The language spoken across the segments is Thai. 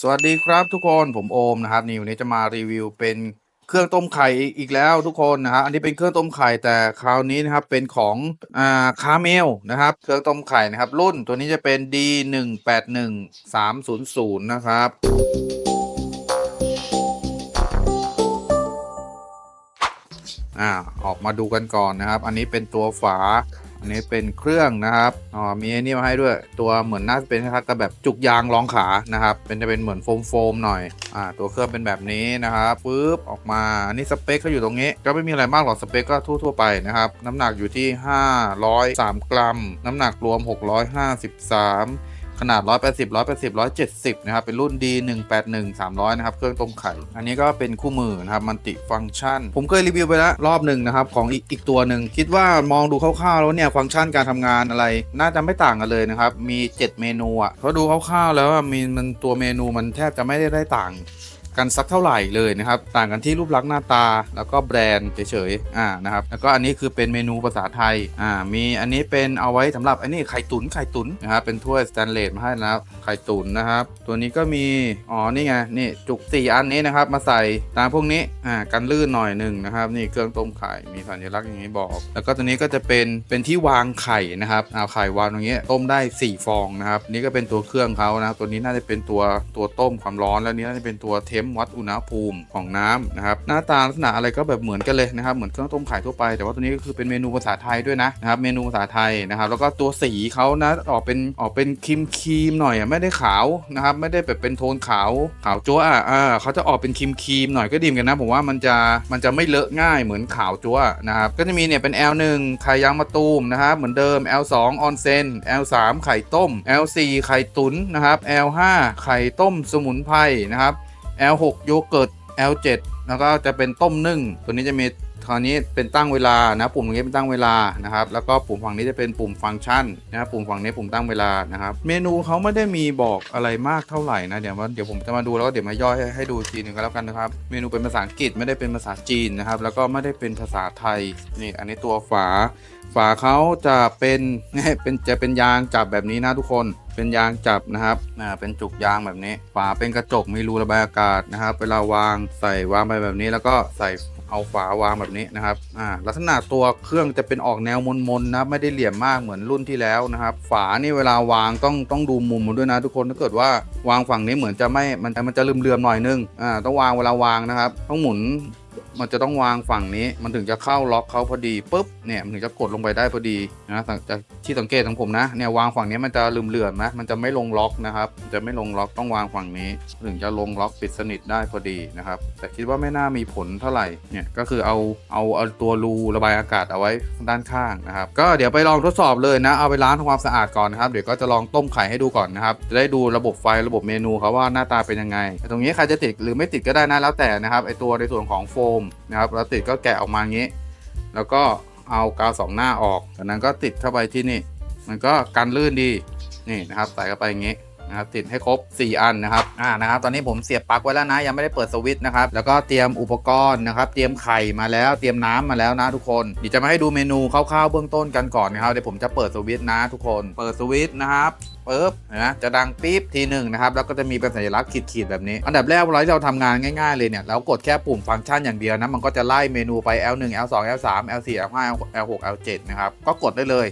สวัสดีครับทุกคนผมโอมนะครับนี่วันนี้จะมารีวิวเป็นเครื่องต้มไข่อีกแล้วทุกคนนะครับอันนี้เป็นเครื่องต้มไข่แต่คราวนี้นะครับเป็นของอ่าคาเมลนะครับ เครื่องต้มไข่นะครับ รุ่นตัวนี้จะเป็น D 1 8 1 3 0 0นะครับอ่าออกมาดูกันก่อนนะครับ อันนี้เป็นตัวฝา อันนี้เป็นเครื่องนะครับอ๋อมีไอ้นี่มาให้ด้วย ตัวเหมือนน่าจะเป็นคล้ายๆกับแบบจุกยางรองขานะครับเป็นจะเป็นเหมือนโฟมโฟมๆหน่อยอ่าตัวเครื่องเป็นแบบนี้นะครับปึ๊บออกมาอันนี้สเปคเขาอยู่ตรงนี้ ก็ไม่มีอะไรมากหรอกสเปคก็ทั่วๆไปนะครับน้ำหนักอยู่ที่ 503 กรัม น้ำหนักรวม 653 ขนาด 180 180 170 นะครับ เป็นรุ่น D 1 8 1 300 นะครับ เครื่องต้มไข่ อันนี้ก็เป็นคู่มือนะครับ มันติฟังก์ชัน ผมเคยรีวิวไปแล้วรอบหนึ่งนะครับ ของอีกอีกตัวหนึ่ง คิดว่ามองดูคร่าวๆแล้วเนี่ย ฟังก์ชันการทำงานอะไร น่าจะไม่ต่างกันเลยนะครับ มี 7 เมนูอะเพราะดูคร่าวๆแล้วมีมันตัวเมนูมันแทบจะไม่ได้ได้ต่าง กันสักเท่าไหร่เลยนะครับ ต่างกันที่รูปลักษณ์หน้าตา แล้วก็แบรนด์เฉยๆอ่านะครับแล้วก็อันนี้คือเป็นเมนูภาษาไทยอ่ามีอันนี้เป็นเอาไว้สำหรับอันนี้ไข่ตุ๋นไข่ตุ๋นนะครับเป็นถ้วยสแตนเลสมาให้แล้วไข่ตุ๋นนะครับ ตัวนี้ก็มีอ๋อนี่ไงนี่จุก 4 อันนี้นะครับมาใส่ตามพวกนี้อ่ากันลื่นหน่อยหนึ่งนะครับ นี่เครื่องต้มไข่มีสัญลักษณ์อย่างนี้บอก แล้วก็ตัวนี้ก็จะเป็นเป็นที่วางไข่นะครับเอาไข่วางตรงนี้ต้มได้ 4 ฟองนะครับนี่ก็เป็นตัวเครื่องเขานะครับตัวนี้น่าจะเป็นตัวตัวต้มความร้อนแล้วนี้น่าจะเป็นตัวเทมวัดอุณหภูมิของน้ำนะครับหน้าตาลักษณะอะไรก็แบบเหมือนกันเลยนะครับเหมือนเครื่องต้มไข่ทั่วไปแต่ว่าตัวนี้ก็คือเป็นเมนูภาษาไทยด้วยนะนะครับเมนูภาษาไทยนะครับแล้วก็ตัวสีเขานะออกเป็นออกเป็นครีมครีมหน่อยไม่ได้ขาวนะครับไม่ได้แบบเป็นโทนขาวขาวจัวอะอ่าเขาจะออกเป็นครีมครีมหน่อยก็ดีเหมือนกันนะผมว่ามันจะมันจะไม่เลอะง่ายเหมือนขาวจัวนะครับก็จะมีเนี่ยเป็น L1 ไข่ยางมะตูมนะครับเหมือนเดิม L2 ออนเซน L3 ไข่ต้ม L4 ไข่ตุ๋นนะครับ L5 ไข่ต้มสมุนไพรนะครับ L6 โยเกิร์ต L7 แล้วก็จะเป็นต้มนึ่ง ตัวนี้จะมีคราวนี้เป็นตั้งเวลานะปุ่มตรงนี้เป็นตั้งเวลานะครับแล้วก็ปุ่มฝั่งนี้จะเป็นปุ่มฟังก์ชันนะปุ่มฝั่งนี้ปุ่มตั้งเวลานะครับเมนูเขาไม่ได้มีบอกอะไรมากเท่าไหร่นะเดี๋ยวว่าเดี๋ยวผมจะมาดูแล้วก็เดี๋ยวมาย่อยให้ใหดูทีหนึ่งก็แล้วกันนะครับเมนูเป็นภาษาอังกฤษไม่ได้เป็นภาษาจีนนะครับแล้วก็ไม่ได้เป็นภาษาไทยนี่อันนี้ตัวฝา ฝาเขาจะเป็นเป็นจะเป็นยางจับแบบนี้นะทุกคนเป็นยางจับนะครับอ่าเป็นจุกยางแบบนี้ ฝาเป็นกระจกมีรูระบายอากาศนะครับ เวลาวางใส่วางไปแบบนี้ แล้วก็ใส่เอาฝาวางแบบนี้นะครับอ่าลักษณะตัวเครื่องจะเป็นออกแนวมนๆนะครับไม่ได้เหลี่ยมมากเหมือนรุ่นที่แล้วนะครับ ฝานี่เวลาวางต้องต้องดูมุมมันด้วยนะทุกคนถ้าเกิดว่าวางฝั่งนี้เหมือนจะไม่มันมันจะเลื่อมๆหน่อยนึงอ่าต้องวางเวลาวางนะครับ ต้องหมุน มันจะต้องวางฝั่งนี้ มันถึงจะเข้าล็อกเขาพอดีปุ๊บเนี่ยมันถึงจะกดลงไปได้พอดีนะจากที่สังเกตของผมนะเนี่ยวางฝั่งนี้มันจะลืมเหลื่อมนะมันจะไม่ลงล็อกนะครับจะไม่ลงล็อกต้องวางฝั่งนี้ ถึงจะลงล็อกปิดสนิทได้พอดีนะครับแต่คิดว่าไม่น่ามีผลเท่าไหร่เนี่ยก็คือเอาเอาเอาตัวรูระบายอากาศเอาไว้ด้านข้างนะครับก็เดี๋ยวไปลองทดสอบเลยนะเอาไปล้างทำความสะอาดก่อนนะครับเดี๋ยวก็จะลองต้มไข่ให้ดูก่อนนะครับจะได้ดูระบบไฟระบบเมนูเขาว่าหน้าตาเป็นยังไงแต่ตรงนี้ใครจะติดหรือไม่ติดก็ได้นะแล้วแต่นะครับไอตัวในส่วนของโฟมนะครับ แล้วติดก็แกะออกมาอย่างนี้ แล้วก็เอากาวสองหน้าออกจากนั้นก็ติดเข้าไปที่นี่ มันก็กันลื่นดีนี่นะครับใส่เข้าไปอย่างนี้ นะครับติดให้ครบ 4 อันนะครับอ่านะครับตอนนี้ผมเสียบปลั๊กไว้แล้วนะ ยังไม่ได้เปิดสวิตช์นะครับแล้วก็เตรียมอุปกรณ์นะครับเตรียมไข่มาแล้วเตรียมน้ำมาแล้วนะทุกคนเดี๋ยวจะมาให้ดูเมนูคร่าวๆเบื้องต้นกันก่อนนะครับเดี๋ยวผมจะเปิดสวิตช์นะทุกคน เปิดสวิตช์นะครับปึ๊บนะจะดังปี๊บทีหนึ่งนะครับ แล้วก็จะมีเป็นสัญลักษณ์ขีดๆแบบนี้ อันดับแรกเวลาที่เราทำงานง่ายๆเลยเนี่ยเรากดแค่ปุ่มฟังก์ชันอย่างเดียวนะ มันก็จะไล่เมนูไป L1 L2 L3 L4 L5 L6 L7 นะครับ ก็กดได้เลย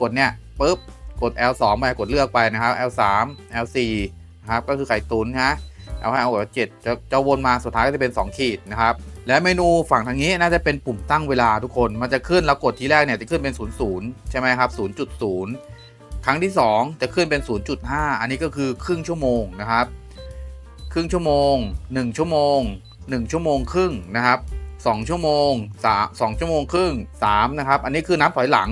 กดเนี่ยปึ๊บ กด L2 ไปกดเลือกไปนะครับ L3 L4 นะครับก็คือไข่ตุ๋นนะ L5 L7 จะจะวนมาสุดท้ายก็จะเป็น 2 ขีดนะครับและเมนูฝั่งทางนี้น่าจะเป็นปุ่มตั้งเวลาทุกคนมันจะขึ้นเรากดทีแรกเนี่ยจะขึ้นเป็น 00 ใช่ไหมครับ 0.0 ครั้งที่ 2 จะขึ้นเป็น 0.5 อันนี้ก็คือครึ่งชั่วโมงนะครับ ครึ่งชั่วโมง 1 ชั่วโมง 1 ชั่วโมงครึ่งนะครับ2ชั่วโมง3 2ชั่วโมงครึ่ง3นะครับ อันนี้คือนับถอยหลัง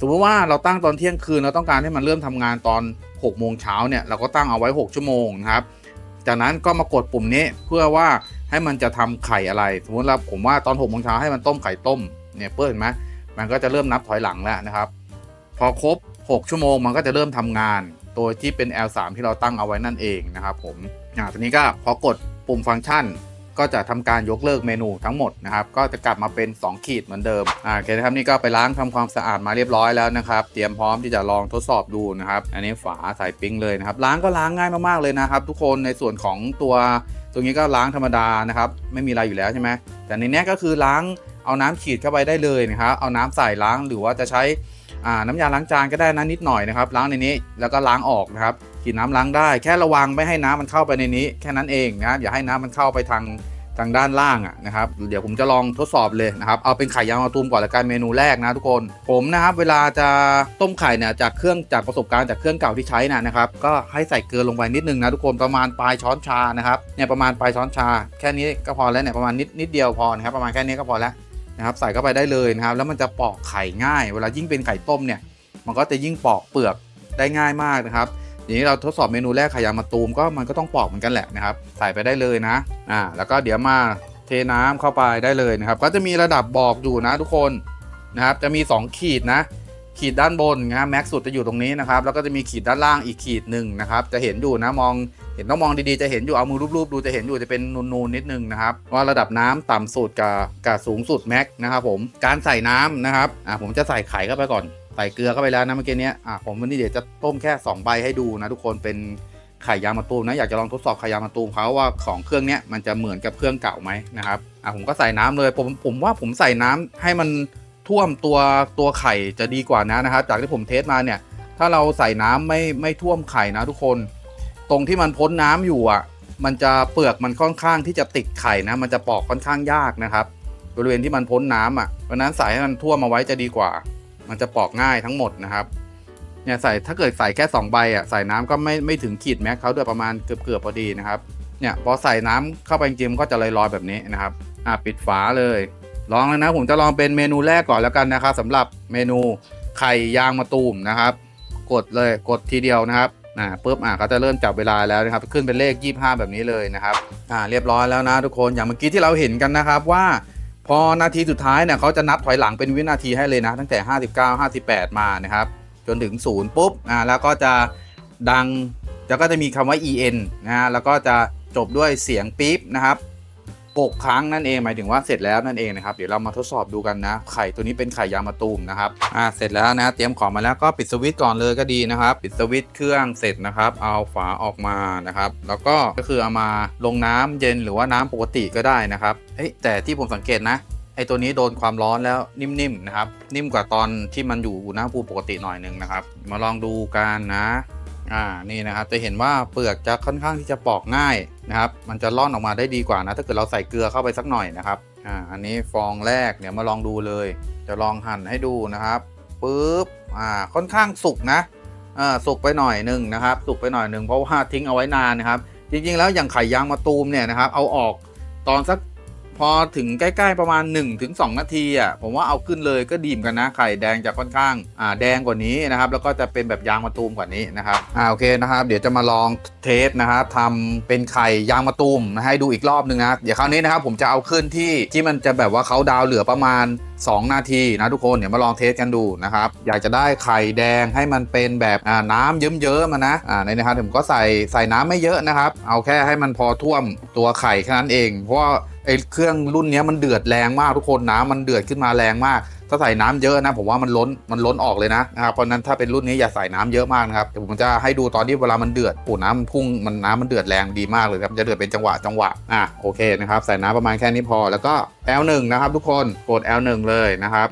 สมมติว่าเราตั้งตอนเที่ยงคืนเราต้องการให้มันเริ่มทำงานตอน6โมงเช้าเนี่ยเราก็ตั้งเอาไว้ 6 ชั่วโมงนะครับ จากนั้นก็มากดปุ่มนี้เพื่อว่าให้มันจะทำไข่อะไร สมมติเราผมว่าตอน6โมงเช้าให้มันต้มไข่ต้มเนี่ยเปิ้ลเห็นไหมมันก็จะเริ่มนับถอยหลังแล้วนะครับ พอครบ 6 ชั่วโมงมันก็จะเริ่มทำงานโดยที่เป็น L3 ที่เราตั้งเอาไว้นั่นเองนะครับผมอ่าทีนี้ก็พอกดปุ่มฟังก์ชัน ก็จะทำการยกเลิกเมนูทั้งหมดนะครับก็จะกลับมาเป็น 2 ขีดเหมือนเดิมอ่าโอเคนะครับนี่ก็ไปล้างทำความสะอาดมาเรียบร้อยแล้วนะครับ เตรียมพร้อมที่จะลองทดสอบดูนะครับ อันนี้ฝาใส่ปิ้งเลยนะครับ ล้างก็ล้างง่ายมากๆเลยนะครับ ทุกคนในส่วนของตัวตรงนี้ก็ล้างธรรมดานะครับ ไม่มีอะไรอยู่แล้วใช่ไหมแต่ในนี้ก็คือล้างเอาน้ำขีดเข้าไปได้เลยนะครับเอาน้ำใส่ล้างหรือว่าจะใช้น้ำยาล้างจานก็ได้นะนิดหน่อยนะครับล้างในนี้แล้วก็ล้างออกนะครับ ขีดน้ำล้างได้ แค่ระวังไม่ให้น้ำมันเข้าไปในนี้ แค่นั้นเองนะอย่าให้น้ำมันเข้าไปทางทางด้านล่างอะนะครับเดี๋ยวผมจะลองทดสอบเลยนะครับเอาเป็นไข่ยางมะตูมก่อนละกันเมนูแรกนะทุกคนผมนะครับเวลาจะต้มไข่เนี่ยจากเครื่องจากประสบการณ์จากเครื่องเก่าที่ใช้นะนะครับก็ให้ใส่เกลือลงไปนิดนึงนะทุกคนประมาณปลายช้อนชานะครับเนี่ยประมาณปลายช้อนชา แค่นี้ก็พอแล้วเนี่ยประมาณนิดนิดเดียวพอนะครับประมาณแค่นี้ก็พอแล้วนะครับใส่เข้าไปได้เลยนะครับแล้วมันจะปอกไข่ง่าย เวลายิ่งเป็นไข่ต้มเนี่ยมันก็จะยิ่งปอกเปลือกได้ง่ายมากนะครับ ทีนี้เราทดสอบเมนูแรกขยามะตูมก็มันก็ต้องปอกเหมือนกันแหละนะครับ ใส่ไปได้เลยนะอ่าแล้วก็เดี๋ยวมาเทน้ำเข้าไปได้เลยนะครับ ก็จะมีระดับบอกอยู่นะทุกคนนะครับ จะมี 2 ขีดนะ ขีดด้านบนนะแม็กสุดจะอยู่ตรงนี้นะครับ แล้วก็จะมีขีดด้านล่างอีกขีดหนึ่งนะครับ จะเห็นอยู่นะมองเห็นต้องมองดีๆจะเห็นอยู่เอามือรูปๆดูจะเห็นอยู่จะเป็นนูนๆนิดนึงนะครับว่าระดับน้ำต่ำสุดกับกับสูงสุดแม็กนะครับผมการใส่น้ำนะครับอ่าผมจะใส่ไข่เข้าไปก่อน ใส่เกลือเข้าไปแล้วนะเมื่อกี้เนี้ยอะผมวันนี้เดี๋ยวจะต้มแค่ 2 ใบให้ดูนะทุกคนเป็นไข่ยางมะตูมนะอยากจะลองทดสอบไข่ยางมะตูมเขาว่าของเครื่องเนี้ยมันจะเหมือนกับเครื่องเก่าไหมนะครับอะผมก็ใส่น้ำเลยผมผมว่าผมใส่น้ำให้มันท่วมตัวตัวไข่จะดีกว่านะนะครับจากที่ผมเทสมาเนี่ย ถ้าเราใส่น้ำไม่ไม่ท่วมไข่นะทุกคน ตรงที่มันพ้นน้ำอยู่อะ มันจะเปลือกมันค่อนข้างที่จะติดไข่นะ มันจะปอกค่อนข้างยากนะครับ บริเวณที่มันพ้นน้ำอะเพราะนั้นใส่ให้มันท่วมมาไว้จะดีกว่า มันจะปอกง่ายทั้งหมดนะครับเนี่ยใส่ถ้าเกิดใส่แค่2ใบอะใส่น้ำก็ไม่ไม่ถึงขีดแม็กเขาด้วยประมาณเกือบเกือบพอดีนะครับเนี่ยพอใส่น้ำเข้าไปจริงก็จะลอยๆแบบนี้นะครับอะปิดฝาเลย ลองเลยนะผมจะลองเป็นเมนูแรกก่อนแล้วกันนะครับสำหรับเมนูไข่ยางมะตูมนะครับ กดเลยกดทีเดียวนะครับอ่าปุ๊บอะก็จะเริ่มจับเวลาแล้วนะครับ ขึ้นเป็นเลข 25 แบบนี้เลยนะครับอ่าเรียบร้อยแล้วนะทุกคนอย่างเมื่อกี้ที่เราเห็นกันนะครับว่า พอนาทีสุดท้ายเนี่ยเขาจะนับถอยหลังเป็นวินาทีให้เลยนะ ตั้งแต่ 59 58 มานะครับจนถึง 0 ปุ๊บอ่าแล้วก็จะดังแล้วก็จะมีคำว่า en นะฮะแล้วก็จะจบด้วยเสียงปี๊บนะครับ 6 ครั้งนั่นเองหมายถึงว่าเสร็จแล้วนั่นเองนะครับเดี๋ยวเรามาทดสอบดูกันนะ ไข่ตัวนี้เป็นไข่ยางมะตูมนะครับอ่าเสร็จแล้วนะเตรียมของมาแล้วก็ปิดสวิตช์ก่อนเลยก็ดีนะครับปิดสวิตช์เครื่องเสร็จนะครับ เอาฝาออกมานะครับ แล้วก็ก็คือเอามาลงน้ำเย็นหรือว่าน้ำปกติก็ได้นะครับเอ้แต่ที่ผมสังเกตนะไอตัวนี้โดนความร้อนแล้วนิ่มๆนะครับ นิ่มกว่าตอนที่มันอยู่อุณหภูมิปกติหน่อยหนึ่งนะครับ มาลองดูกันนะ อ่านี่นะครับจะเห็นว่าเปลือกจะค่อนข้างที่จะปอกง่ายนะครับ มันจะร่อนออกมาได้ดีกว่านะ ถ้าเกิดเราใส่เกลือเข้าไปสักหน่อยนะครับอ่าอันนี้ฟองแรกเดี๋ยวมาลองดูเลย จะลองหั่นให้ดูนะครับปุ๊บอ่าค่อนข้างสุกนะอ่าสุกไปหน่อยหนึ่งนะครับ สุกไปหน่อยหนึ่งเพราะว่าทิ้งเอาไว้นานนะครับ จริงๆแล้วอย่างไข่ยางมะตูมเนี่ยนะครับ เอาออกตอนสัก พอถึงใกล้ๆประมาณ 1-2 นาทีอะผมว่าเอาขึ้นเลยก็ดีมกันนะไข่แดงจะค่อนข้างอ่าแดงกว่านี้นะครับแล้วก็จะเป็นแบบยางมะตูมกว่านี้นะครับอ่าโอเคนะครับ เดี๋ยวจะมาลองเทสนะครับทำเป็นไข่ยางมะตูมนะให้ดูอีกรอบหนึ่งนะเดี๋ยวคราวนี้นะครับผมจะเอาขึ้นที่ที่มันจะแบบว่าเขาดาวเหลือประมาณ 2 นาทีนะทุกคนเดี๋ยวมาลองเทสกันดูนะครับอยากจะได้ไข่แดงให้มันเป็นแบบอ่าน้ำเยิ้มๆมานะอ่าในนะครับผมก็ใส่ใส่น้ำไม่เยอะนะครับ เอาแค่ให้มันพอท่วมตัวไข่แค่นั้นเอง เพราะ ไอ้เครื่องรุ่นนี้มันเดือดแรงมากทุกคนน้ำมันเดือดขึ้นมาแรงมาก ถ้าใส่น้ำเยอะนะ ผมว่ามันล้นมันล้นออกเลยนะนะครับเพราะนั้นถ้าเป็นรุ่นนี้อย่าใส่น้ำเยอะมากนะครับเดี๋ยวผมจะให้ดูตอนที่เวลามันเดือดโอ้น้ำมันพุ่งมันน้ำมันเดือดแรงดีมากเลยครับจะเดือดเป็นจังหวะจังหวะอะโอเคนะครับใส่น้ำประมาณแค่นี้พอ แล้วก็ L1 นะครับ ทุกคนกด L1 เลยนะครับ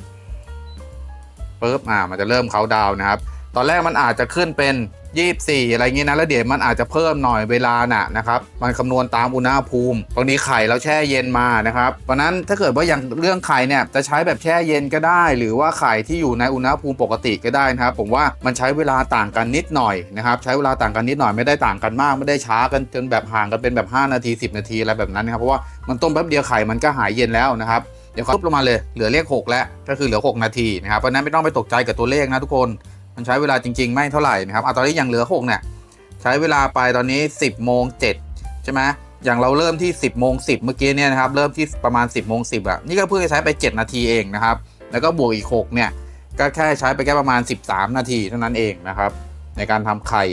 ปุ๊บอ่ามันจะเริ่มเขาดาวนะครับตอนแรกมันอาจจะขึ้นเป็น 24 อะไรเงี้ยนะแล้วเดี๋ยวมันอาจจะเพิ่มหน่อยเวลาน่ะนะครับมันคำนวณตามอุณหภูมิ ตรงนี้ไข่เราแช่เย็นมานะครับเพราะนั้นถ้าเกิดว่าอย่างเรื่องไข่เนี่ยจะใช้แบบแช่เย็นก็ได้ หรือว่าไข่ที่อยู่ในอุณหภูมิปกติก็ได้นะครับผมว่ามันใช้เวลาต่างกันนิดหน่อยนะครับใช้เวลาต่างกันนิดหน่อยไม่ได้ต่างกันมากไม่ได้ช้ากันจนแบบห่างกันเป็นแบบ 5 นาที 10 นาทีอะไรแบบนั้นนะครับเพราะว่ามันต้มแป๊บเดียวไข่มันก็หายเย็นแล้วนะครับเดี๋ยวเขาลบลงมาเลยเหลือเลข6แล้วก็คือเหลือ 6 นาทีนะครับเพราะฉะนั้นไม่ต้องไปตกใจกับตัวเลขนะทุกคน มันใช้เวลาจริง ๆ ไม่เท่าไหร่นะครับเอาตอนนี้ยังเหลือ6เนี่ยใช้เวลาไปตอนนี้ 10โมง7ใช่ไหมอย่างเราเริ่มที่ 10โมง10 เมื่อกี้เนี่ยนะครับเริ่มที่ประมาณ 10โมง10อะนี่ก็เพิ่งใช้ไป 7 นาทีเองนะครับ แล้วก็บวกอีก6เนี่ยก็แค่ใช้ไปแค่ประมาณ 13 นาทีเท่านั้นเองนะครับในการทำไข่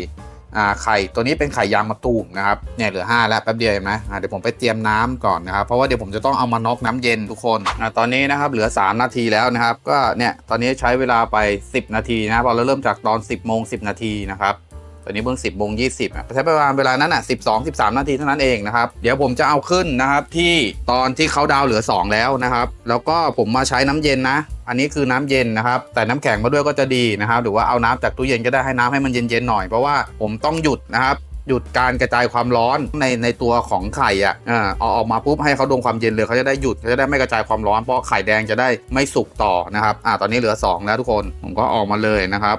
อ่าไข่ตัวนี้เป็นไข่ยางมะตูมนะครับเนี่ยเหลือ 5 แล้วแป๊บเดียวเห็นไหมเดี๋ยวผมไปเตรียมน้ำก่อนนะครับเพราะว่าเดี๋ยวผมจะต้องเอามาน็อกน้ำเย็นทุกคนอ่าตอนนี้นะครับเหลือ 3 นาทีแล้วนะครับ ก็เนี่ยตอนนี้ใช้เวลาไป 10 นาทีนะพอเราเริ่มจากตอน 10โมงสินาทีนะครับ อนนี้เพิ่ง10โมง20อะใช้ประมาณเวลานั้นอะ12 13 นาทีเท่านั้นเองนะครับ เดี๋ยวผมจะเอาขึ้นนะครับที่ตอนที่เขาดาวเหลือ 2 แล้วนะครับ แล้วก็ผมมาใช้น้ำเย็นนะ อันนี้คือน้ำเย็นนะครับ แต่น้ำแข็งมาด้วยก็จะดีนะครับ หรือว่าเอาน้ำจากตู้เย็นก็ได้ให้น้ำให้มันเย็นๆหน่อย เพราะว่าผมต้องหยุดนะครับหยุดการกระจายความร้อนในในตัวของไข่อะอ่าเอาออกมาปุ๊บให้เขาโดนความเย็นเลยเขาจะได้หยุดเขาจะได้ไม่กระจายความร้อนเพราะไข่แดงจะได้ไม่สุกต่อนะครับอ่าตอนนี้เหลือ 2 แล้วทุกคนผมก็ออกมาเลยนะครับ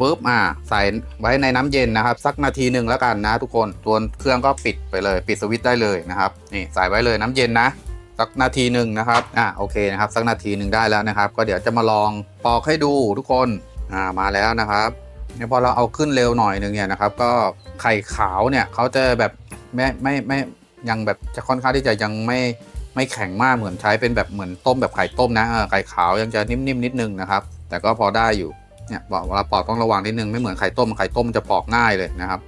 ปุ๊บอ่าใส่ไว้ในน้ำเย็นนะครับ สักนาทีหนึ่งแล้วกันนะทุกคนตัวเครื่องก็ปิดไปเลย ปิดสวิตช์ได้เลยนะครับนี่ใส่ไว้เลยน้ำเย็นนะสักนาทีหนึ่งนะครับอ่าโอเคนะครับสักนาทีหนึ่งได้แล้วนะครับ ก็เดี๋ยวจะมาลองปอกให้ดูทุกคนอ่ามาแล้วนะครับเนี่ยพอเราเอาขึ้นเร็วหน่อยหนึ่งเนี่ยนะครับ ก็ไข่ขาวเนี่ยเขาจะแบบไม่ไม่ไม่ยังแบบจะค่อนข้างที่จะยังไม่ไม่แข็งมากเหมือนใช้เป็นแบบเหมือนต้มแบบไข่ต้มนะไข่ขาวยังจะนิ่มๆนิดนึงนะครับ แต่ก็พอได้อยู่ เนี่ยบอกเวลาปอกต้องระวังนิดนึงไม่เหมือนไข่ต้มไข่ต้มจะปอกง่ายเลยนะครับ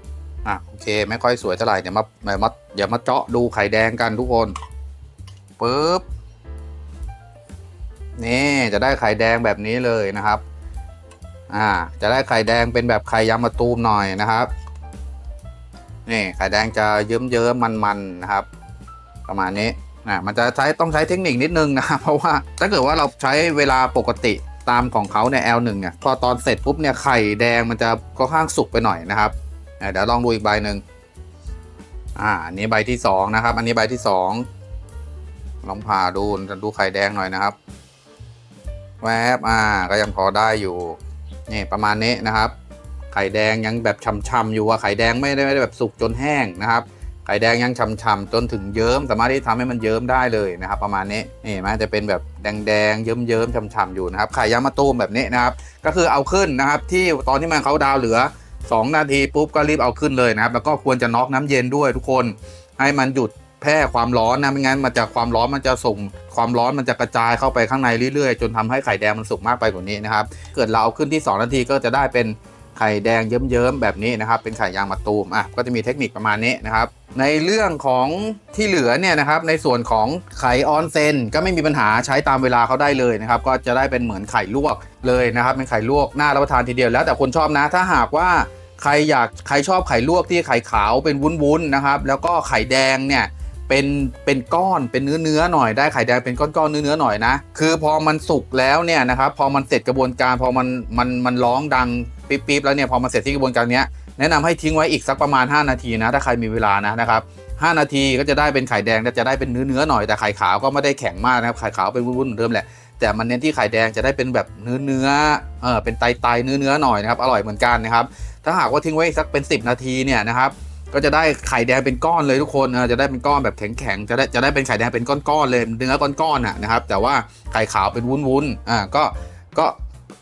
อะโอเคไม่ค่อยสวยเท่าไหร่เดี๋ยวมาเดี๋ยวมาเดี๋ยวมาเจาะดูไข่แดงกันทุกคนปึ๊บนี่จะได้ไข่แดงแบบนี้เลยนะครับ อ่า จะได้ไข่แดงเป็นแบบไข่ยางมะตูมหน่อยนะครับ นี่ไข่แดงจะเยิ้มเยิ้มมันมันๆนะครับ ประมาณนี้นะมันจะใช้ต้องใช้เทคนิคนิดนึงนะครับ เพราะว่าถ้าเกิดว่าเราใช้เวลาปกติ ตามของเขาเนี่ย L1 เนี่ยพอตอนเสร็จปุ๊บเนี่ยไข่แดงมันจะก็ข้างสุกไปหน่อยนะครับเดี๋ยวลองดูอีกใบหนึ่งอ่าอันนี้ใบที่สองนะครับ อันนี้ใบที่สองลองผ่าดูดูไข่แดงหน่อยนะครับ แวบอ่าก็ยังพอได้อยู่นี่ประมาณนี้นะครับ ไข่แดงยังแบบช่ำๆอยู่ว่าไข่แดงไม่ได้ไม่ได้แบบสุกจนแห้งนะครับ ไข่แดงยังช่ำๆจนถึงเยิ้มสามารถที่ทำให้มันเยิ้มได้เลยนะครับ ประมาณนี้นี่นไหมจะเป็นแบบแดงๆเยิ้มๆช่ำๆอยู่นะครับไข่ยางมะตูมแบบนี้นะครับ ก็คือเอาขึ้นนะครับ ที่ตอนที่มันเขาดาวเหลือ 2 นาทีปุ๊บก็รีบเอาขึ้นเลยนะครับ แล้วก็ควรจะน็อกน้ำเย็นด้วยทุกคน ให้มันหยุดแพร่ความร้อนนะไม่งั้นมันจะความร้อนมันจะส่งความร้อนมันจะกระจายเข้าไปข้างในเรื่อยๆ จนทำให้ไข่แดงมันสุกมากไปกว่านี้นะครับ เกิดเราเอาขึ้นที่ 2 นาทีก็จะได้เป็น ไข่แดงเยิ้มๆแบบนี้นะครับ เป็นไข่ยางมะตูมอะก็จะมีเทคนิคประมาณนี้นะครับ ในเรื่องของที่เหลือเนี่ยนะครับ ในส่วนของไข่ออนเซนก็ไม่มีปัญหาใช้ตามเวลาเขาได้เลยนะครับ ก็จะได้เป็นเหมือนไข่ลวกเลยนะครับ เป็นไข่ลวกน่ารับประทานทีเดียวแล้วแต่คนชอบนะ ถ้าหากว่าใครอยากใครชอบไข่ลวกที่ไข่ขาวเป็นวุ้นๆนะครับ แล้วก็ไข่แดงเนี่ยเป็นเป็นก้อนเป็นเนื้อเนื้อๆหน่อยได้ไข่แดงเป็นก้อนๆเนื้อเนื้อๆหน่อยนะ คือพอมันสุกแล้วเนี่ยนะครับ พอมันเสร็จกระบวนการพอมันมันมันร้องดัง ปิ๊บๆแล้วเนี่ยพอมันเสร็จที่กระบวนการเนี้ยแนะนำให้ทิ้งไว้อีกสักประมาณ 5 นาทีนะ ถ้าใครมีเวลานะนะครับ5นาทีก็จะได้เป็นไข่แดงแต่จะได้เป็นเนื้อเนื้อๆหน่อยแต่ไข่ขาวก็ไม่ได้แข็งมากนะครับไข่ขาวเป็นวุ้นๆเหมือนเดิมแหละแต่มันเน้นที่ไข่แดงจะได้เป็นแบบเนื้อเนื้อเออเป็นไตไตเนื้อเนื้อๆหน่อยนะครับอร่อยเหมือนกันนะครับถ้าหากว่าทิ้งไว้อีกสักเป็น 10 นาทีเนี่ยนะครับก็จะได้ไข่แดงเป็นก้อนเลยทุกคนจะได้เป็นก้อนแบบแข็งๆจะได้จะได้เป็นไข่แดงเป็นก้อนๆเลยเนื้อก้อนๆนะครับแต่ว่าไข่ขาวเป็นวุ้นๆอ่าก็ก็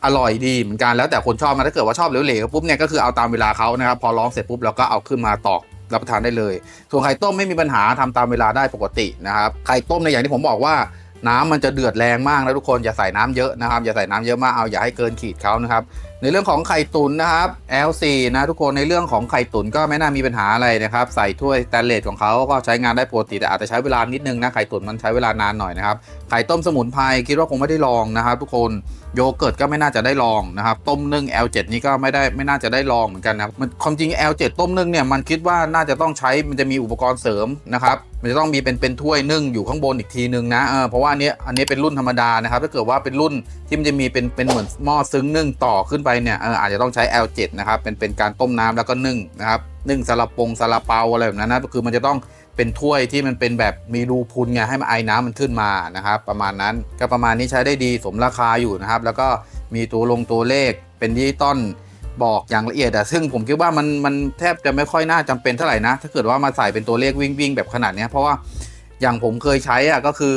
อร่อยดีเหมือนกันแล้วแต่คนชอบนะถ้าเกิดว่าชอบเหลวๆปุ๊บเนี่ยก็คือเอาตามเวลาเขานะครับพอร้องเสร็จปุ๊บเราก็เอาขึ้นมาตอกรับประทานได้เลย ส่วนไข่ต้มไม่มีปัญหาทำตามเวลาได้ปกตินะครับไข่ต้มในอย่างที่ผมบอกว่าน้ำมันจะเดือดแรงมากนะทุกคนอย่าใส่น้ำเยอะนะครับอย่าใส่น้ำเยอะมากเอาอย่าให้เกินขีดเขานะครับในเรื่องของไข่ตุ๋นนะครับ L4 นะทุกคนในเรื่องของไข่ตุ๋นก็ไม่น่ามีปัญหาอะไรนะครับใส่ถ้วยสแตนเลสของเขาก็ใช้งานได้ปกติแต่อาจจะใช้เวลานิดนึงนะไข่ตุ๋นมันใช้เวลานานหน่อยนะครับไข่ต้มสมุนไพรคิดว่าคงไม่ได้ลองนะครับ ทุกคนโยเกิร์ตก็ไม่น่าจะได้ลองนะครับต้มนึ่ง L7 นี่ก็ไม่ได้ไม่น่าจะได้ลองเหมือนกันนะครับมันความจริง L7 ต้มนึ่งเนี่ยมันคิดว่าน่าจะต้องใช้มันจะมีอุปกรณ์เสริมนะครับมันจะต้องมีเป็นเป็นถ้วยนึ่งอยู่ข้างบนอีกทีนึงนะเออเพราะว่าอันนี้อันนี้เป็นรุ่นธรรมดานะครับถ้าเกิดว่าเป็นรุ่นที่มันจะมีเป็นเป็นเหมือนหม้อซึ้งนึ่งต่อขึ้นไปเนี่ยอาจจะต้องใช้ L7 นะครับเป็นเป็นการต้มน้ำแล้วก็นึ่งนะครับนึ่งซาลาปงซาลาเปาอะไรแบบนั้นนะคือมันจะต้องเป็นถ้วยที่มันเป็นแบบมีรูพุนไงให้มันไอ้น้ำมันขึ้นมานะครับ ประมาณนั้นก็ประมาณนี้ใช้ได้ดีสมราคาอยู่นะครับ แล้วก็มีตัวลงตัวเลขเป็นดิจิตอลบอกอย่างละเอียดอะซึ่งผมคิดว่ามันมันแทบจะไม่ค่อยน่าจำเป็นเท่าไหร่นะ ถ้าเกิดว่ามาใส่เป็นตัวเลขวิ่งวิ่งแบบขนาดเนี้ยเพราะว่าอย่างผมเคยใช้อะก็คือ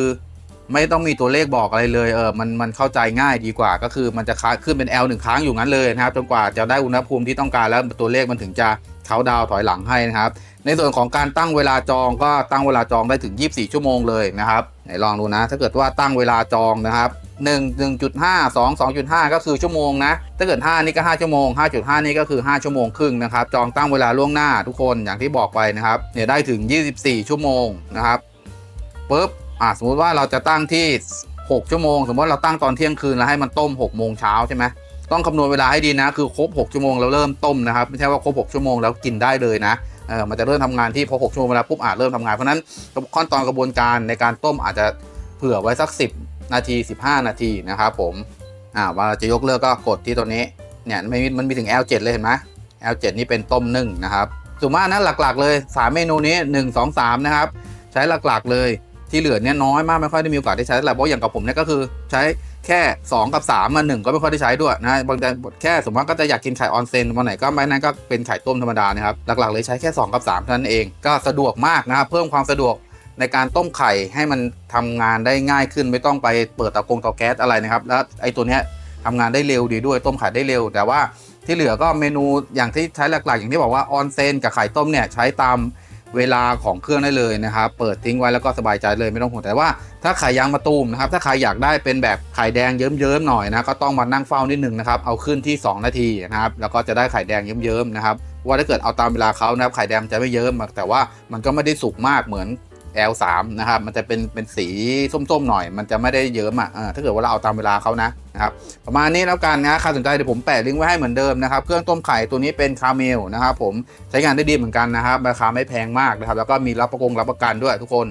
ไม่ต้องมีตัวเลขบอกอะไรเลยเออมันมันเข้าใจง่ายดีกว่า ก็คือมันจะค้างขึ้นเป็น L หนึ่งค้างอยู่งั้นเลยนะครับจนกว่าจะได้อุณหภูมิที่ต้องการแล้วตัวเลขมันถึงจะเขาดาวถอยหลังให้นะครับ ในส่วนของการตั้งเวลาจองก็ตั้งเวลาจองได้ถึง 24 ชั่วโมงเลยนะครับไหนลองดูนะ ถ้าเกิดว่าตั้งเวลาจองนะครับ1 1.5 2 2.5 ก็คือชั่วโมงนะ ถ้าเกิด 5 นี่ก็ 5 ชั่วโมง 5.5 นี่ก็คือ 5 ชั่วโมงครึ่งนะครับ จองตั้งเวลาล่วงหน้าทุกคนอย่างที่บอกไปนะครับ เนี่ยได้ถึง 24 ชั่วโมงนะครับปุ๊บ อะสมมุติว่าเราจะตั้งที่ 6 ชั่วโมง สมมติเราตั้งตอนเที่ยงคืนแล้วให้มันต้ม6โมงเช้าใช่ไหมต้องคำนวณเวลาให้ดีนะคือครบ 6 ชั่วโมงแล้วเริ่มต้มนะครับไม่ใช่ว่าครบ 6 ชั่วโมงแล้วกินได้เลยนะเออมันจะเริ่มทำงานที่พอ 6 ชั่วโมงเวลาปุ๊บอาจเริ่มทำงานเพราะนั้นขั้นตอนกระบวนการในการต้มอาจจะเผื่อไว้สัก 10 นาที 15 นาทีนะครับผมอ่าเวลาจะยกเลิกก็กดที่ตัวนี้เนี่ยมันมีมันมีถึง L7 เลยเห็นไหม L7 นี่เป็นต้มนึ่งนะครับส่วนมากนะหลักๆ เลย 3 เมนูนี้ 1 2 3 นะครับ ใช้หลักๆเลย ที่เหลือเนี่ยน้อยมากไม่ค่อยได้มีโอกาสได้ใช้เท่าไหร่เพราะอย่างกับผมเนี่ยก็คือใช้แค่ 2 กับ3มาหนึ่งก็ไม่ค่อยได้ใช้ด้วยนะบางทีแค่สมมติว่าก็จะอยากกินไข่ออนเซนวันไหนก็ไม่นั้นก็เป็นไข่ต้มธรรมดานะครับหลักๆเลยใช้แค่ 2 กับ3เท่านั้นเองก็สะดวกมากนะครับเพิ่มความสะดวกในการต้มไข่ให้มันทำงานได้ง่ายขึ้นไม่ต้องไปเปิดเตากงเตาแก๊สอะไรนะครับแล้วไอ้ตัวเนี้ยทำงานได้เร็วดีด้วยต้มไข่ได้เร็ว แต่ว่าที่เหลือก็เมนูอย่างที่ใช้หลักๆ อย่างที่บอกว่าออนเซนกับไข่ต้มเนี่ยใช้ตาม เวลาของเครื่องได้เลยนะครับเปิดทิ้งไว้แล้วก็สบายใจเลยไม่ต้องห่วงแต่ว่าถ้าไข่ยางมะตูมนะครับถ้าใครอยากได้เป็นแบบไข่แดงเยิ้มๆหน่อยนะก็ต้องมานั่งเฝ้านิดนึงนะครับเอาขึ้นที่ 2 นาทีนะครับแล้วก็จะได้ไข่แดงเยิ้มๆนะครับว่าถ้าเกิดเอาตามเวลาเขานะครับไข่แดงจะไม่เยิ้มแต่ว่ามันก็ไม่ได้สุกมากเหมือน L3 นะครับมันจะเป็นเป็นสีส้มๆหน่อย มันจะไม่ได้เยิ้มอะถ้าเกิดว่าเราเอาตามเวลาเขานะ นะครับประมาณนี้แล้วกันนะใครสนใจเดี๋ยวผมแปะลิงก์ไว้ให้เหมือนเดิมนะครับเครื่องต้มไข่ตัวนี้เป็นคาเมลนะครับผมใช้งานได้ดีเหมือนกันนะครับราคาไม่แพงมากนะครับแล้วก็มีรับประกงรับประกันด้วยทุกคน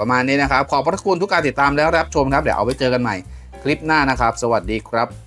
ประมาณนี้นะครับขอบพระคุณทุกการติดตามแล้วรับชมครับเดี๋ยวเอาไว้เจอกันใหม่คลิปหน้านะครับ สวัสดีครับ